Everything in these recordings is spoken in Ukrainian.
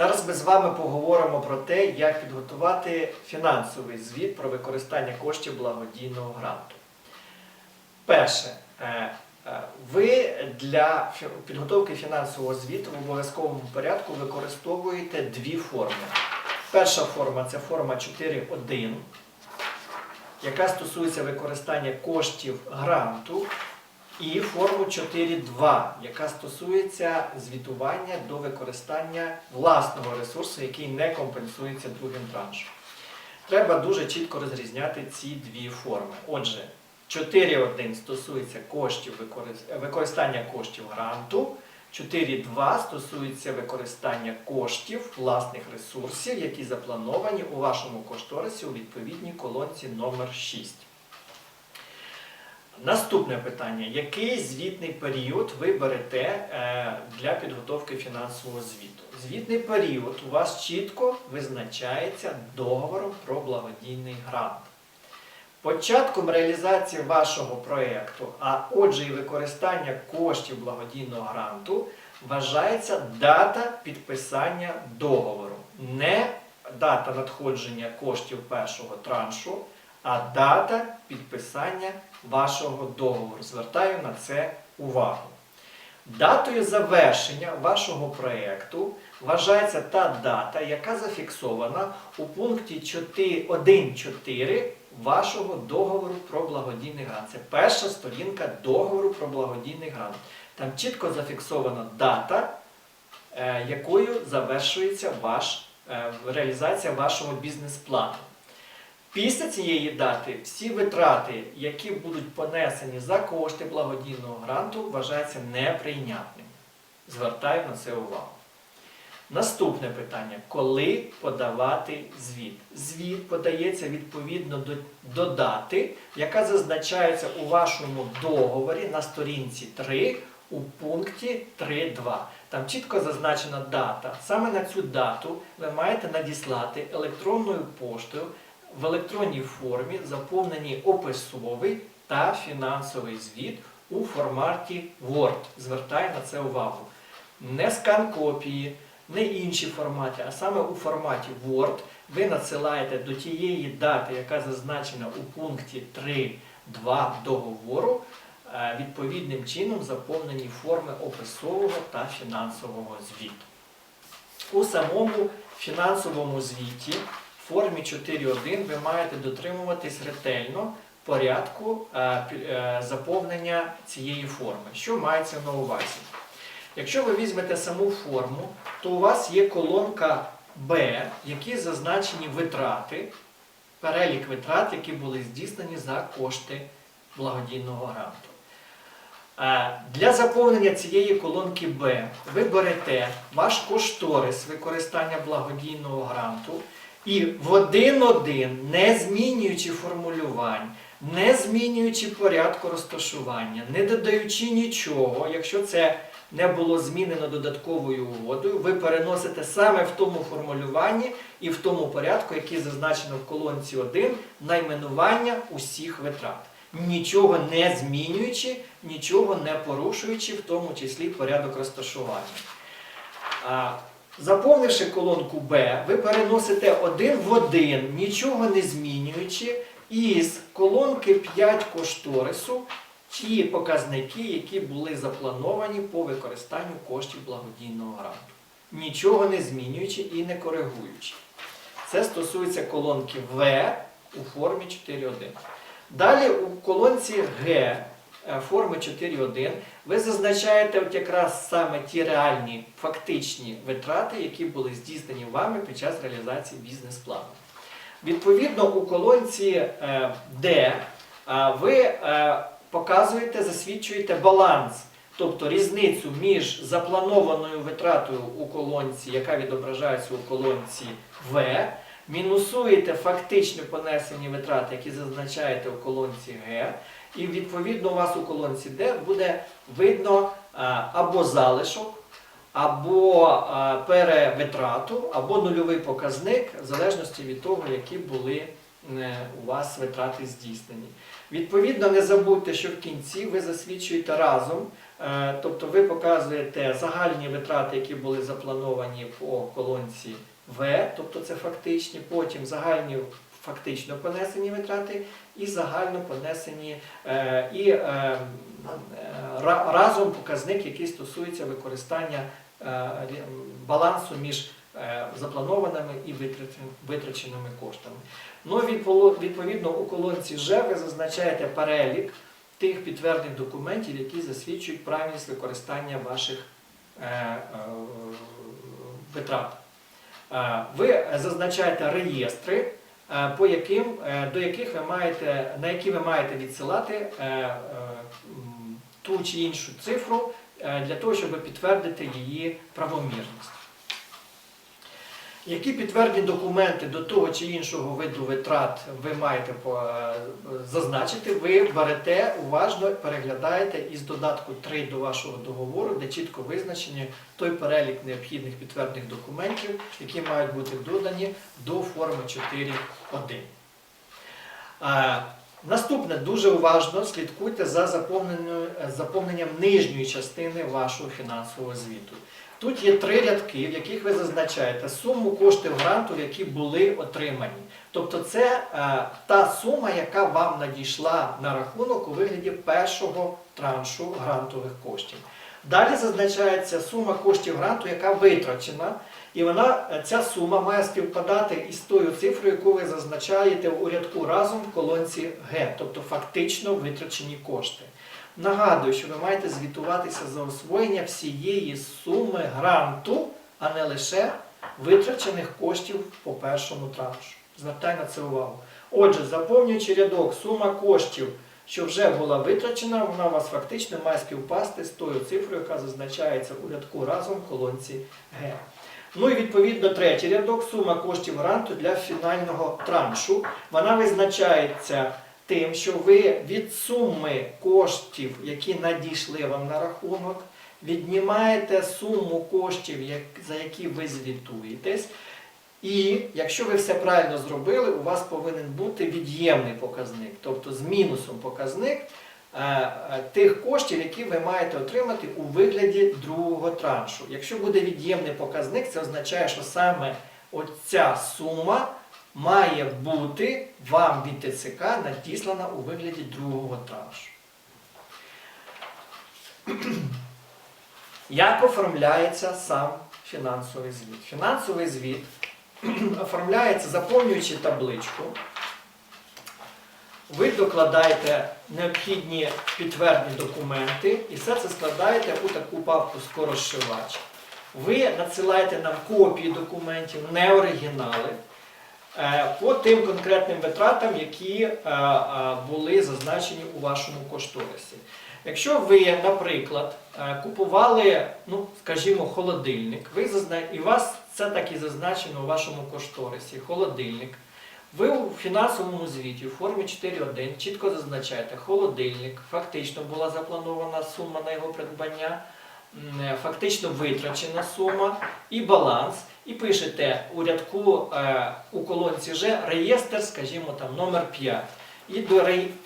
Зараз ми з вами поговоримо про те, як підготувати фінансовий звіт про використання коштів благодійного гранту. Перше, е, е, ви для підготовки фінансового звіту в обов'язковому порядку використовуєте дві форми. Перша форма це форма 4.1, яка стосується використання коштів гранту, і форму 4.2, яка стосується звітування до використання власного ресурсу, який не компенсується другим траншем. Треба дуже чітко розрізняти ці дві форми. Отже, 4.1 стосується коштів використання коштів гранту, 4.2 стосується використання коштів власних ресурсів, які заплановані у вашому кошторисі у відповідній колонці номер 6. Наступне питання: який звітний період ви берете е, для підготовки фінансового звіту? Звітний період у вас чітко визначається договором про благодійний грант. Початком реалізації вашого проєкту, а отже, і використання коштів благодійного гранту, вважається дата підписання договору. Не дата надходження коштів першого траншу, а дата підписання вашого договору. Звертаю на це увагу. Датою завершення вашого проєкту вважається та дата, яка зафіксована у пункті 1.4 вашого договору про благодійний грант. Це перша сторінка договору про благодійний грант. Там чітко зафіксована дата, е, якою завершується ваш, е, реалізація вашого бізнес-плану. Після цієї дати всі витрати, які будуть понесені за кошти благодійного гранту, вважаються неприйнятними. Звертаю на це увагу. Наступне питання: коли подавати звіт? Звіт подається відповідно до, до дати, яка зазначається у вашому договорі на сторінці 3 у пункті 3.2. Там чітко зазначена дата. Саме на цю дату ви маєте надіслати електронною поштою в електронній формі заповнені описовий та фінансовий звіт у форматі Word. Звертаю на це увагу. Не скан копії, не інші формати, а саме у форматі Word ви надсилаєте до тієї дати, яка зазначена у пункті 3.2 договору, е, відповідним чином заповнені форми описового та фінансового звіту. У самому фінансовому звіті формі 4.1 ви маєте дотримуватись ретельно порядку е, е, заповнення цієї форми. Що мається на увазі? Якщо ви візьмете саму форму, то у вас є колонка Б, які зазначені витрати, перелік витрат, які були здійснені за кошти благодійного гранту. Е, Для заповнення цієї колонки Б ви берете ваш кошторис використання благодійного гранту і в один-один, не змінюючи формулювань, не змінюючи порядку розташування, не додаючи нічого, якщо це не було змінено додатковою угодою, ви переносите саме в тому формулюванні і в тому порядку, який зазначено в колонці 1, найменування усіх витрат. Нічого не змінюючи, нічого не порушуючи, в тому числі порядок розташування. Заповнивши колонку Б, ви переносите один в один, нічого не змінюючи, із колонки 5 кошторису ті показники, які були заплановані по використанню коштів благодійного гранту. Нічого не змінюючи і не коригуючи. Це стосується колонки В у формі 4.1. Далі у колонці Г форми 4.1 ви зазначаєте от якраз саме ті реальні фактичні витрати, які були здійснені вами під час реалізації бізнес-плану. Відповідно, у колонці е, Д е, ви е, показуєте, засвідчуєте баланс, тобто різницю між запланованою витратою у колонці, яка відображається у колонці В, мінусуєте фактично понесені витрати, які зазначаєте у колонці Г, і відповідно у вас у колонці Д буде видно е, або залишок, або е, перевитрату, або нульовий показник, в залежності від того, які були е, у вас витрати здійснені. Відповідно, не забудьте, що в кінці ви засвідчуєте разом Тобто ви показуєте загальні витрати, які були заплановані по колонці В, тобто це фактичні, потім загальні фактично понесені витрати і загально понесені е, і е, е, ра- разом показник, який стосується використання балансу між запланованими і витраченими коштами. Ну, відповідно, у колонці Ж ви зазначаєте перелік тих підтверджених документів, які засвідчують правильність використання ваших витрат. Ви зазначаєте реєстри, по яким, е, до яких ви маєте, на які ви маєте відсилати е, е, ту чи іншу цифру е, для того, щоб підтвердити її правомірність. Які підтверджені документи до того чи іншого виду витрат ви маєте е, зазначити, ви берете уважно, переглядаєте із додатку 3 до вашого договору, де чітко визначені той перелік необхідних підтверджених документів, які мають бути додані до форми 4.1. Е, Наступне дуже уважно слідкуйте за е, заповненням нижньої частини вашого фінансового звіту. Тут є три рядки, в яких ви зазначаєте суму коштів гранту, які були отримані. Тобто це е, та сума, яка вам надійшла на рахунок у вигляді першого траншу грантових коштів. Далі зазначається сума коштів гранту, яка витрачена, і вона, е, ця сума має співпадати із тою цифрою, яку ви зазначаєте у рядку разом в колонці Г, тобто фактично витрачені кошти. Нагадую, що ви маєте звітуватися за освоєння всієї суми гранту, а не лише витрачених коштів по першому траншу. Звертай на це увагу. Отже, заповнюючи рядок сума коштів, що вже була витрачена, вона у вас фактично має співпасти з тою цифрою, яка зазначається у рядку разом в колонці Г. Ну і відповідно третій рядок сума коштів гранту для фінального траншу. Вона визначається тим, що ви від суми коштів, які надійшли вам на рахунок, віднімаєте суму коштів, за які ви звітуєтесь. І якщо ви все правильно зробили, у вас повинен бути від'ємний показник, тобто з мінусом показник е, е, тих коштів, які ви маєте отримати у вигляді другого траншу. Якщо буде від'ємний показник, це означає, що саме оця сума має бути вам від ТЦК надіслана у вигляді другого траншу. Як оформляється сам фінансовий звіт? Фінансовий звіт оформляється заповнюючи табличку. Ви докладаєте необхідні підтверджені документи і все це складаєте у таку папку скорозшивач. Ви надсилаєте нам копії документів, не оригінали, по тим конкретним витратам, які е, е, були зазначені у вашому кошторисі. Якщо ви, наприклад, е, купували, ну, скажімо, холодильник, ви зазна... і у вас це так і зазначено у вашому кошторисі, холодильник. Ви у фінансовому звіті у формі 4.1 чітко зазначаєте холодильник, фактично була запланована сума на його придбання, е, фактично витрачена сума і баланс. І пишете у рядку е, у колонці Ж реєстр, скажімо там, номер 5. І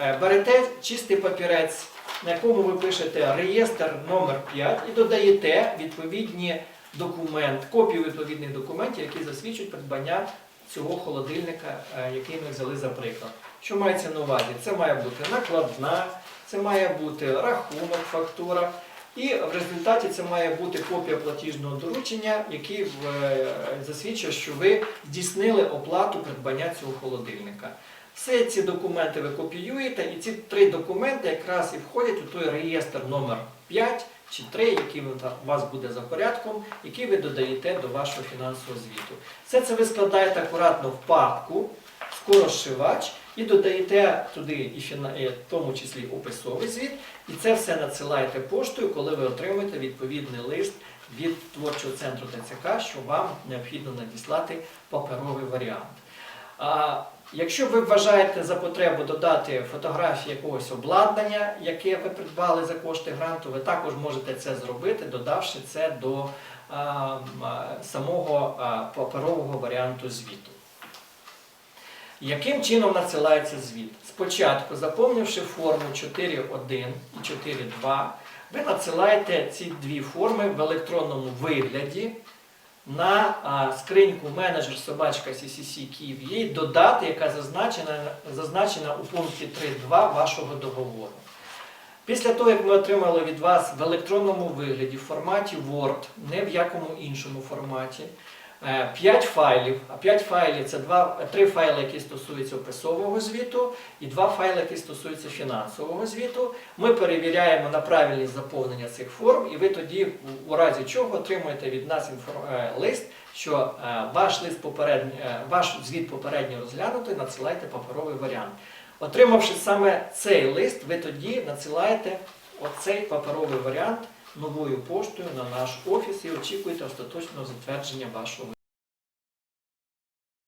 е, берете чистий папірець, на якому ви пишете реєстр номер 5 і додаєте відповідні документ, копію відповідних документів, які засвідчують придбання цього холодильника, е, який ми взяли за приклад. Що мається на увазі? Це має бути накладна, це має бути рахунок, фактура. І в результаті це має бути копія платіжного доручення, який е, засвідчує, що ви здійснили оплату придбання цього холодильника. Все ці документи ви копіюєте, і ці три документи якраз і входять у той реєстр номер 5 чи 3, який у вас буде за порядком, який ви додаєте до вашого фінансового звіту. Все це ви складаєте акуратно в папку, скорозшивач, і додаєте туди і в тому числі описовий звіт, і це все надсилаєте поштою, коли ви отримуєте відповідний лист від творчого центру ТЦК, що вам необхідно надіслати паперовий варіант. А якщо ви вважаєте за потребу додати фотографії якогось обладнання, яке ви придбали за кошти гранту, ви також можете це зробити, додавши це до а, самого а, паперового варіанту звіту. Яким чином надсилається звіт? Спочатку, заповнивши форму 4.1 і 4.2, ви надсилаєте ці дві форми в електронному вигляді на скриньку менеджер собачка CCC Київ. Є додати, яка зазначена, зазначена у пункті 3.2 вашого договору. Після того, як ми отримали від вас в електронному вигляді, в форматі Word, не в якому іншому форматі, 5 файлів, а 5 файлів це два, 3 файли, які стосуються описового звіту, і 2 файли, які стосуються фінансового звіту. Ми перевіряємо на правильність заповнення цих форм, і ви тоді, у- разі чого, отримуєте від нас е, лист, що е, ваш лист попередньо, е, ваш звіт попередньо розглянутий, надсилайте паперовий варіант. Отримавши саме цей лист, ви тоді надсилаєте оцей паперовий варіант новою поштою на наш офіс і очікуєте остаточного затвердження вашого